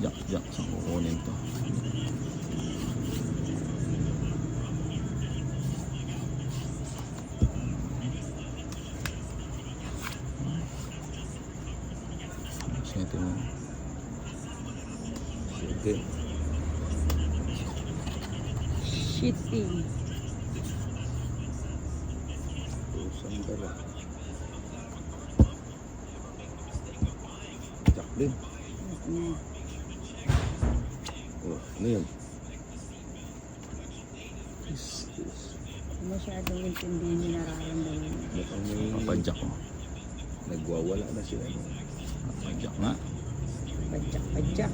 Jack, jack. Saan kukunin to? Sente mo. Sige. Shitty. Pusang dala. Jack din. Yan. Oh, ano yun? Masyadong intindihin yung nararamdaman. Papadjak mo. nagwawala na sila. No? Papadjak nga. Padyak, padyak.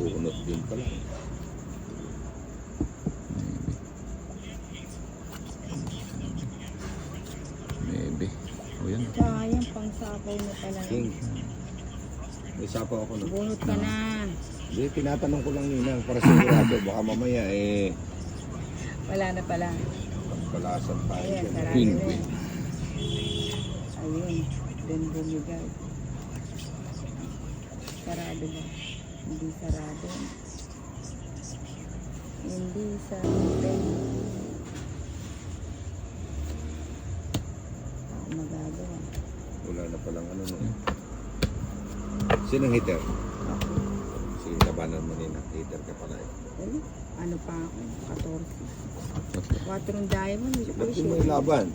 Bunot din pala. O yan. Sayang, pang sapaw mo pala. King. May sapaw ako na. Bunot ka na. Hindi, tinatanong ko lang ninang para sigurado. Baka mamaya eh, Wala na pala. palasan tayo. Ayan, sarado Queen, na. queen. Ayun. Then bumigay. Sarado ba? Hindi sarado. Hindi sarado. Ako magagawa. Wala na palang ano no. Sinong hitter? Ako. Sige, kabanan mo nina. Hitter ka pala eh. Ano? Ano pa ako? 14. Tatlo. 4 diamond. Ba't mo ilaban?